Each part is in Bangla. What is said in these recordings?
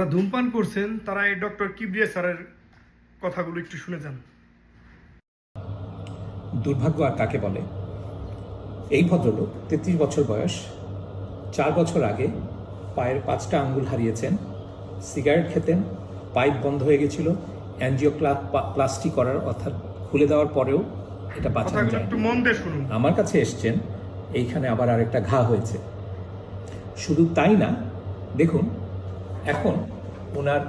যারা ধূমপান করছেন তারা এই ডক্টর কিবরিয়া স্যারের কথাগুলো একটু শুনে যান। দুর্ভাগ্য আর কাকে বলে? এই ভদ্রলোক তেত্রিশ বছর বয়স চার বছর আগে পায়ের পাঁচটা আঙ্গুল হারিয়েছেন সিগারেট খেতেন পাইপ বন্ধ হয়ে গেছিল অ্যানজিও প্লাস্টিক করার অর্থাৎ খুলে দেওয়ার পরেও এটা বাঁচানো যায় একটু মন দিয়ে শুনুন। আমার কাছে এসছেন এইখানে আবার আরেকটা ঘা হয়েছে। শুধু তাই না দেখুন এখন ওনার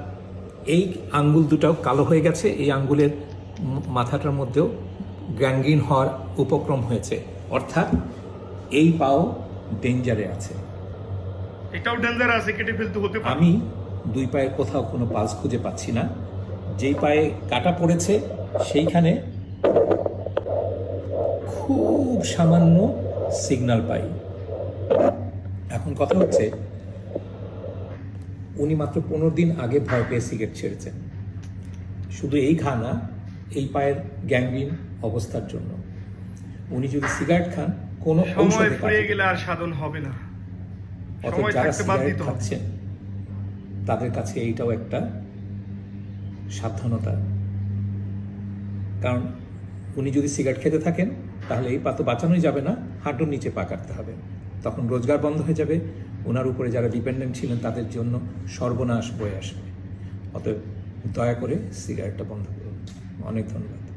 এই আঙ্গুল দুটাও কালো হয়ে গেছে এই আঙ্গুলের মাথাটার মধ্যেও গ্যাঙ্গিন হওয়ার উপক্রম হয়েছে। অর্থাৎ এই পাও ডেঞ্জারে আছে। এটাও ডেঞ্জার আছে কেটে ফেলতে হতে পারে। আমি দুই পায়ে কোথাও কোনো পালস খুঁজে পাচ্ছি না। যেই পায়ে কাটা পড়েছে সেইখানে খুব সামান্য সিগন্যাল পাই। এখন কথা হচ্ছে উনি মাত্র পনেরো দিন আগে ভয় পেয়ে সিগারেট ছেড়েছেন। শুধু এই ঘা না এই পায়ের গ্যাংগ্রিন অবস্থার জন্য। উনি যদি সিগারেট খান কোনো সময় ঔষধে ফুরিয়ে গেলে আর সাধন হবে না। সময় যারা সিগারেট খাচ্ছেন তাদের কাছে এইটাও একটা সাবধানতা। কারণ উনি যদি সিগারেট খেতে থাকেন তাহলে এই পা তো বাঁচানোই যাবে না হাঁটুর নিচে পা কাটতে হবে। তখন রোজগার বন্ধ হয়ে যাবে। ওনার উপরে যারা ডিপেন্ডেন্ট ছিলেন, তাদের জন্য সর্বনাশ বয়ে আসবে। অতএব দয়া করে সিগারেটটা বন্ধ করুন। অনেক ধন্যবাদ।